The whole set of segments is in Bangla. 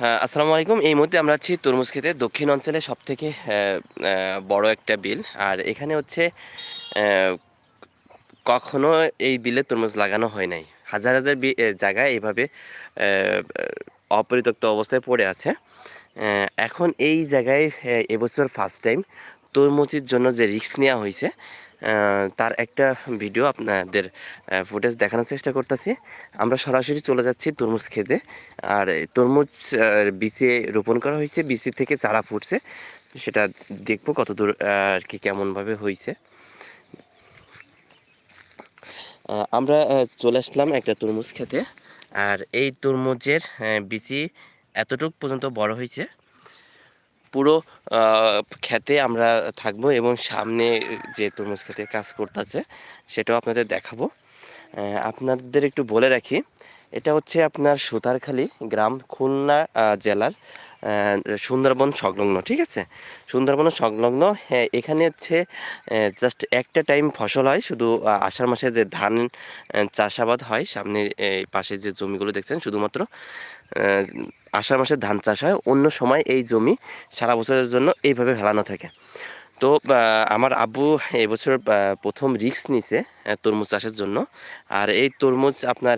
হ্যাঁ আসসালামু আলাইকুম। এই মুহূর্তে আমরা আছি তরমুজ খেতে। দক্ষিণ অঞ্চলে সব থেকে বড় একটা বিল। আর এখানে হচ্ছে কখনো এই বিলে তরমুজ লাগানো হয় নাই। হাজার হাজার জায়গায় এইভাবে আহ, অপরিত্যক্ত অবস্থায় পড়ে আছে। এখন এই জায়গায় এবছর ফার্স্ট টাইম তরমুজের জন্য যে রিস্ক নেওয়া হয়েছে তার একটা ভিডিও আপনাদের ফুটেজ দেখানোর চেষ্টা করতেছি। আমরা সরাসরি চলে যাচ্ছি তরমুজ খেতে। আর তরমুজ বিচে রোপণ করা হয়েছে। বিচি থেকে চারা ফুটছে। সেটা দেখব কত দূর আর কি কেমনভাবে হয়েছে। আমরা চলে আসলাম একটা তরমুজ খেতে। আর এই তরমুজের বিচি এতটুক পর্যন্ত বড় হয়েছে। পুরো খেতে আমরা থাকব এবং সামনে যে তরমুজ খেতে কাজ করতেছে, সেটাও আপনাদের দেখাবো। আপনাদের একটু বলে রাখি, এটা হচ্ছে আপনার সুতারখালী গ্রাম খুলনা জেলার সুন্দরবন সংলগ্ন, ঠিক আছে? সুন্দরবন সংলগ্ন হ্যাঁ এখানে হচ্ছে জাস্ট একটা টাইম ফসল হয়, শুধু আষাঢ় মাসে যে ধান চাষাবাদ হয়, সামনে এই পাশে যে জমিগুলো দেখছেন, শুধুমাত্র আষাঢ় মাসে ধান চাষ হয়, অন্য সময় এই জমি সারা বছরের জন্য এইভাবে ফেলানো থাকে। তো আমার আব্বু এবছর প্রথম রিস্ক নিছে তরমুজ চাষের জন্য। আর এই তরমুজ আপনার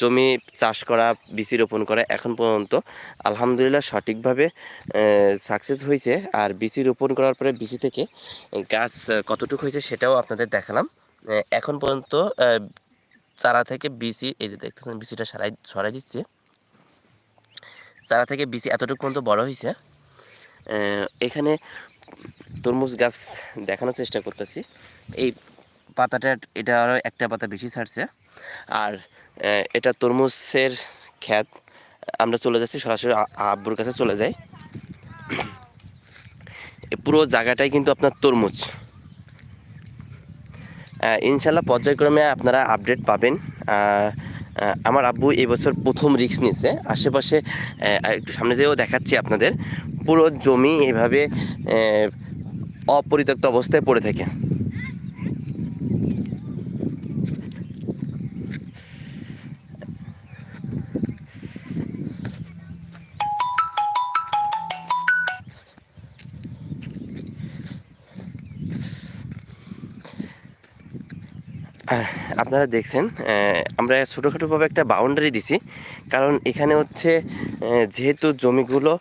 জমি চাষ করা বিচি রোপণ করা এখন পর্যন্ত আলহামদুলিল্লাহ সঠিকভাবে সাকসেস হয়েছে আর বিচি রোপণ করার পরে বিচি থেকে গাছ কতটুকু হয়েছে সেটাও আপনাদের দেখালাম। এখন পর্যন্ত চারা থেকে বিচি এই যে দেখতেছেন বিচিটা সরাই সরাই দিচ্ছে। চারা থেকে বিচি এতটুকু পর্যন্ত বড় হয়েছে এখানে তরমুজ গাছ দেখানোর চেষ্টা করতেছি। এই পাতাটা, এটা আরও একটা পাতা বেশি ছাড়ছে। আর এটা তরমুজের খ্যাত আমরা চলে যাচ্ছি, সরাসরি আব্বুর কাছে চলে যাই। পুরো জায়গাটাই কিন্তু আপনার তরমুজ। ইনশাল্লাহ পর্যায়ক্রমে আপনারা আপডেট পাবেন। আমার আব্বু এবছর প্রথম রিস্ক নিছে। আশেপাশে একটু সামনে যেও দেখাচ্ছি আপনাদের। পুরো জমি এভাবে অপরিত্যক্ত অবস্থায় পড়ে থাকে। আপনারা দেখছেন আমরা ছোটোখাটোভাবে একটা বাউন্ডারি দিছি। কারণ এখানে হচ্ছে যেহেতু জমিগুলো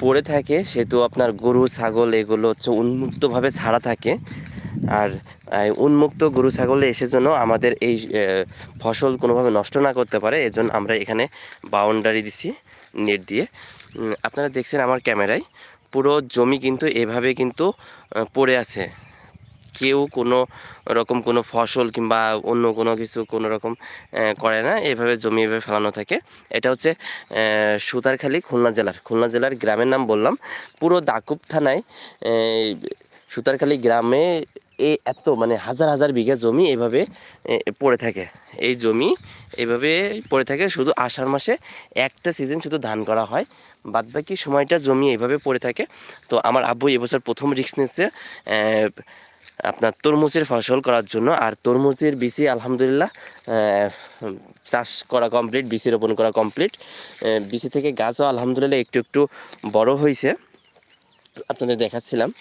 পড়ে থাকে, সেহেতু আপনার গরু, ছাগল এগুলো হচ্ছে উন্মুক্তভাবে ছাড়া থাকে। আর উন্মুক্ত গরু, ছাগল এসে জন্য আমাদের এই ফসল কোনোভাবে নষ্ট না করতে পারে, এজন্য আমরা এখানে বাউন্ডারি দিছি নেট দিয়ে। আপনারা দেখছেন আমার ক্যামেরায়, পুরো জমি কিন্তু এভাবে কিন্তু পড়ে আছে। কেউ কোনো রকম কোনো ফসল কিংবা অন্য কোনো কিছু কোনো রকম করে না, এভাবে জমি এভাবে ফেলানো থাকে। এটা হচ্ছে সুতারখালী, খুলনা জেলার। খুলনা জেলার গ্রামের নাম বললাম। পুরো দাকুব থানায় সুতারখালী গ্রামে এ এত মানে হাজার হাজার বিঘা জমি এভাবে পড়ে থাকে। এই জমি এভাবে পড়ে থাকে, শুধু আষাঢ় মাসে একটা সিজন শুধু ধান করা হয়। বাদবাকি সময়টা জমি এভাবে পড়ে থাকে। তো আমার আব্বু এবছর প্রথম রিক্স নিচ্ছে আপনার তরমুজের ফসল করার জন্য। আর তরমুজের বিচি, আলহামদুলিল্লাহ চাষ করা কমপ্লিট বিচি রোপণ করা কমপ্লিট বিচি থেকে গাছও আলহামদুলিল্লাহ একটু একটু বড় হয়েছে আপনাদের দেখাচ্ছিলাম।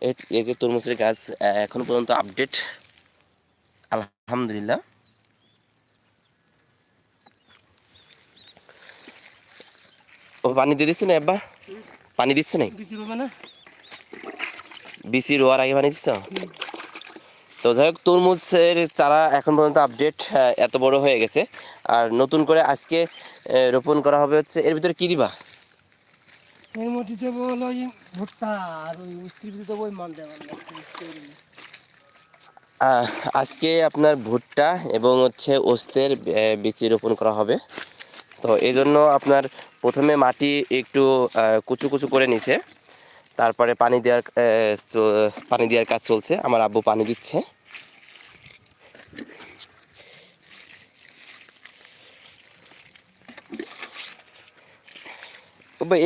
এই- যে তরমুজের গাছ এখনও পর্যন্ত আপডেট আলহামদুলিল্লাহ। ও, পানি দিয়ে দিচ্ছে না আব্বা পানি দিচ্ছে না। বিসি রোয়ার আগে বানিয়ে দিচ্ছ তো যাই হোক তরমুজের চারা এখন পর্যন্ত আপডেট এত বড় হয়ে গেছে। আর নতুন করে আজকে রোপণ করা হবে হচ্ছে এর ভিতরে কি দিবা? এর মধ্যে দেবো হলো ওই ভুট্টা আর ওই মিস্ত্রি দেবো ওই আহ, আজকে আপনার ভুট্টা এবং হচ্ছে ওস্তের বীজ রোপণ করা হবে। তো এই জন্য আপনার প্রথমে মাটি একটু কুচু কুচু করে নিছে। তারপরে পানি দেওয়ার পানি দেওয়ার কাজ চলছে। আমার আব্বু পানি দিচ্ছে।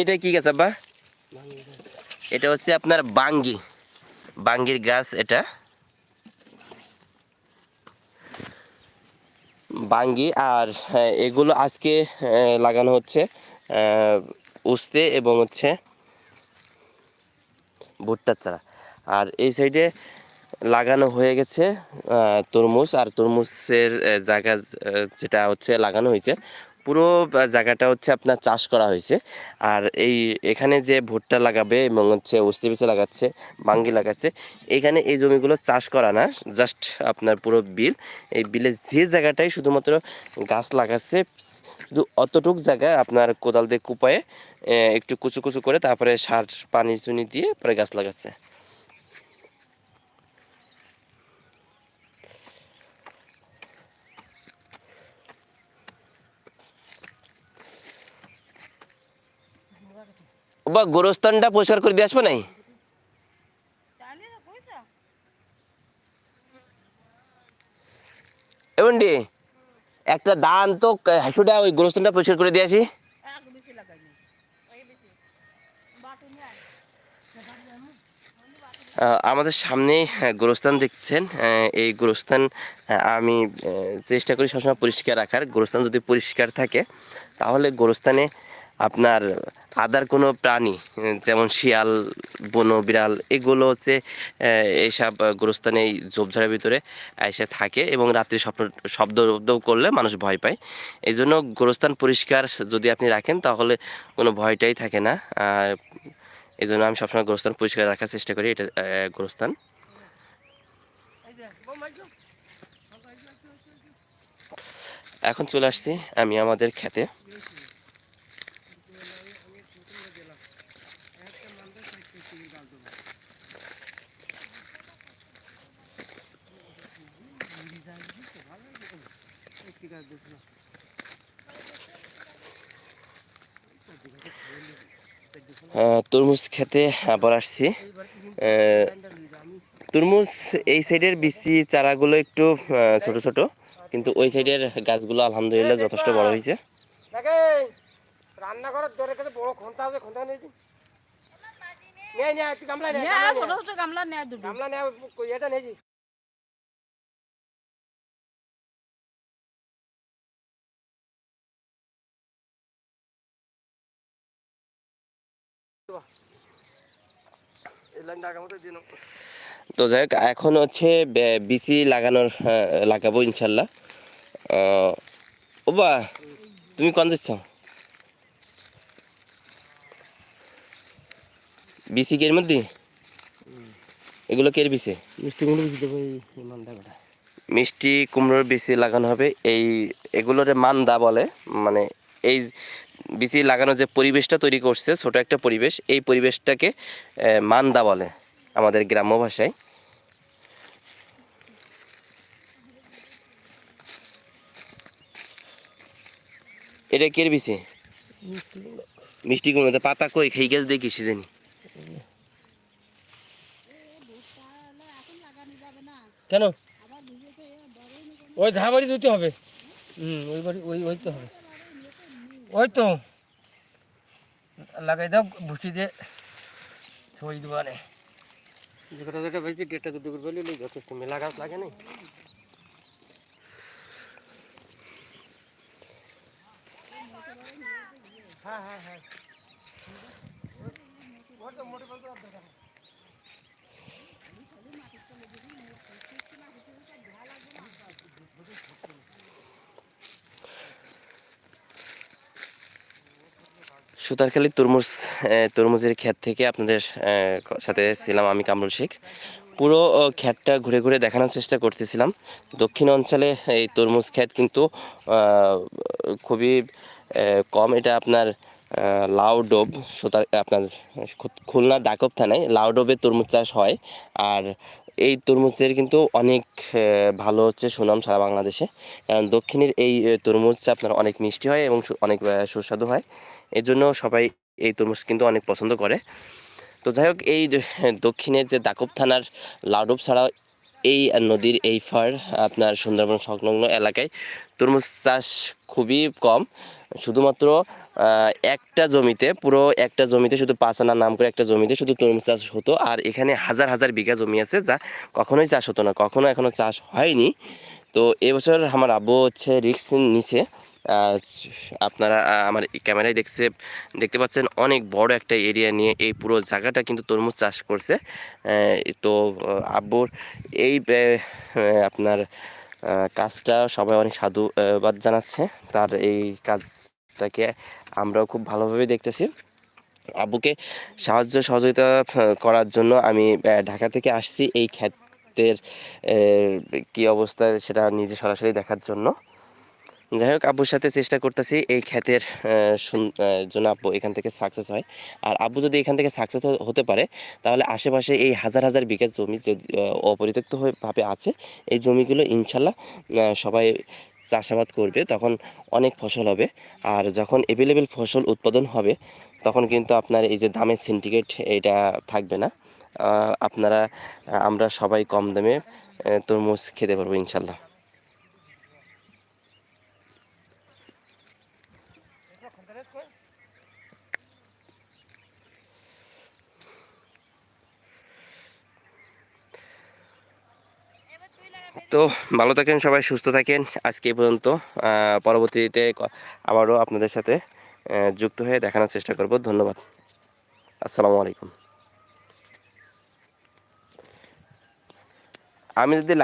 এটা কি গাছ আব্বা? এটা হচ্ছে আপনার বাঙ্গি। বাঙ্গির গাছ এটা। বাঙ্গি আর হ্যাঁ, এগুলো আজকে লাগানো হচ্ছে উস্তে এবং হচ্ছে ভুট্টার চারা। আর এই সাইডে লাগানো হয়ে গেছে তরমুজ। আর তরমুজের জায়গা যেটা হচ্ছে লাগানো হয়েছে পুরো জায়গাটা হচ্ছে আপনার চাষ করা হয়েছে। আর এই, এখানে যে ভুট্টা লাগাবে এবং হচ্ছে উস্তে পিছে লাগাচ্ছে, বাঙ্গি লাগাচ্ছে, এখানে এই জমিগুলো চাষ করা না জাস্ট আপনার পুরো বিল। এই বিলে যে জায়গাটাই শুধুমাত্র গাছ লাগাচ্ছে, শুধু অতটুক জায়গায় আপনার কোদাল দিয়ে কুপায়ে একটু কুচু কুচু করে তারপরে সার পানি চুনি দিয়ে পরে গাছ লাগাচ্ছে। বা গোরস্থানটা পরিষ্কার করে দিয়ে আসব নাই? এমনটি একটা দান তো হাসুটা ওই গোরস্থানটা পরিষ্কার করে দিয়ে আসি। আমাদের সামনে হ্যাঁ, গোরস্থান দেখছেন। এই গোরস্থান হ্যাঁ, আমি চেষ্টা করি সবসময় পরিষ্কার রাখার। গোরস্থান যদি পরিষ্কার থাকে তাহলে গোরস্থানে আপনার আদার কোনো প্রাণী, যেমন শিয়াল, বনো, বিড়াল, এগুলো হচ্ছে এইসব গোরস্থানে এই ঝোপঝাড়ের ভিতরে এসে থাকে এবং রাত্রি স্বপ্ন, শব্দ শব্দ করলে মানুষ ভয় পায়। এই জন্য গোরস্থান পরিষ্কার যদি আপনি রাখেন, তাহলে কোনো ভয়টাই থাকে না। এই জন্য আমি সবসময় গোরস্থান পরিষ্কার রাখার চেষ্টা করি, এটা গোরস্থান। এখন চলে আসছি আমি আমাদের খেতে আহ, তরমুজ খেতে আবার আসছি। তরমুজ এই সাইডের বিচি চারাগুলো একটু ছোট ছোট কিন্তু ওই সাইডের গাছগুলো আলহামদুলিল্লাহ যথেষ্ট বড় হয়েছে। রান্নাঘরের দরে কাছে বড় খন্তা আছে খন্তা নিয়ে গামলা নেয়া ছোট ছোট গামলা দুটো। গামলা এটা নিয়ে যা। এই লাইনটা আগামতে দিন তো যাই হোক এখন হচ্ছে বে- বিচি লাগানোর লাগাবো ইনশাল্লাহ। ও বা তুমি কোন যাচ্ছ বিচি কের মধ্যে? এগুলো কের বিচে মিষ্টি কুমড়োর বিচি লাগানো হবে। এই এগুলোরে মান্দা বলে মানে এই বিচি লাগানো যে পরিবেশটা তৈরি করছে, ছোট একটা পরিবেশ, এই পরিবেশটাকে মান্দা বলে আমাদের গ্রাম্য ভাষায়। এটা কের বিচি মিষ্টি কুমড়োতে পাতা কই? খেয়ে গেছে দেখি জানি কেন? ওই ধাবাড়ি দিতে হবে। হুম, ওই বাড়ি, ওই ওই তো হবে। ওই তো। লাগাই দাও ভুসি দিয়ে ছড়ি দেবো আনে। যেটা যেটা বেশি ডেটটা দুটো করে বলি যথেষ্ট মেলা গাছ লাগে নাই হ্যাঁ হ্যাঁ হ্যাঁ। মোটর বলতে সুতারখালী তরমুজ তরমুজের ক্ষেত থেকে আপনাদের সাথে ছিলাম আমি কামরুল শেখ। পুরো ক্ষেতটা ঘুরে ঘুরে দেখানোর চেষ্টা করতেছিলাম। দক্ষিণ অঞ্চলে এই তরমুজ ক্ষেত কিন্তু খুবই কম। এটা আপনার লাউডোব সুতার, আপনার, খুলনা দাকব থানায় লাউডোবে তরমুজ চাষ হয়। আর এই তরমুজের কিন্তু অনেক ভালো হচ্ছে সুনাম সারা বাংলাদেশে। কারণ দক্ষিণের এই তরমুজ আপনার অনেক মিষ্টি হয় এবং অনেক সুস্বাদু হয়। এর জন্য সবাই এই তরমুজ কিন্তু অনেক পছন্দ করে। তো যাই হোক, এই দক্ষিণের যে দাকব থানার লাউডুব ছাড়াও এই নদীর এই ফার, আপনার সুন্দরবন সংলগ্ন এলাকায় তরমুজ চাষ খুবই কম। শুধুমাত্র একটা জমিতে, পুরো একটা জমিতে শুধু পাঁচ আনার নাম করে একটা জমিতে শুধু তরমুজ চাষ হতো, আর এখানে হাজার হাজার বিঘা জমি আছে যা কখনোই চাষ হতো না, কখনো এখনও চাষ হয়নি। তো এবছর আমার আব্বু হচ্ছে রিক্স নিছে। আপনারা আমার ক্যামেরায় দেখছে, দেখতে পাচ্ছেন অনেক বড় একটা এরিয়া নিয়ে এই পুরো জায়গাটা কিন্তু তরমুজ চাষ করছে। তো আব্বুর এই আপনার কাজটা সবাই অনেক সাধুবাদ জানাচ্ছে, তার এই কাজটাকে আমরাও খুব ভালোভাবে দেখতেছি। আব্বুকে সাহায্য সহযোগিতা করার জন্য আমি ঢাকা থেকে আসছি এই ক্ষেতের কি অবস্থা সেটা নিজে সরাসরি দেখার জন্য। যাই হোক আব্বুর সাথে চেষ্টা করতেছি এই আহ, জন্য আব্বু এখান থেকে সাকসেস হয়। আর আব্বু যদি এখান থেকে সাকসেস হতে পারে তাহলে আশেপাশে এই হাজার হাজার বিঘা জমি যে আহ, অপরিত্যক্ত হয়ে ভাবে আছে এই জমিগুলো ইনশাল্লাহ সবাই চাষাবাদ করবে, তখন অনেক ফসল হবে। আর যখন এভেলেবেল ফসল উৎপাদন হবে, তখন কিন্তু আপনার এই যে দামের সিন্ডিকেট এটা থাকবে না। আপনারা, আমরা সবাই কম দামে তরমুজ খেতে পারব ইনশাল্লাহ। তো ভালো থাকেন, সবাই সুস্থ থাকেন। আজকে এই পর্যন্ত পরবর্তীতে আবারও আপনাদের সাথে যুক্ত হয়ে দেখানোর চেষ্টা করব। ধন্যবাদ। আসসালামু আলাইকুম। আমি যদি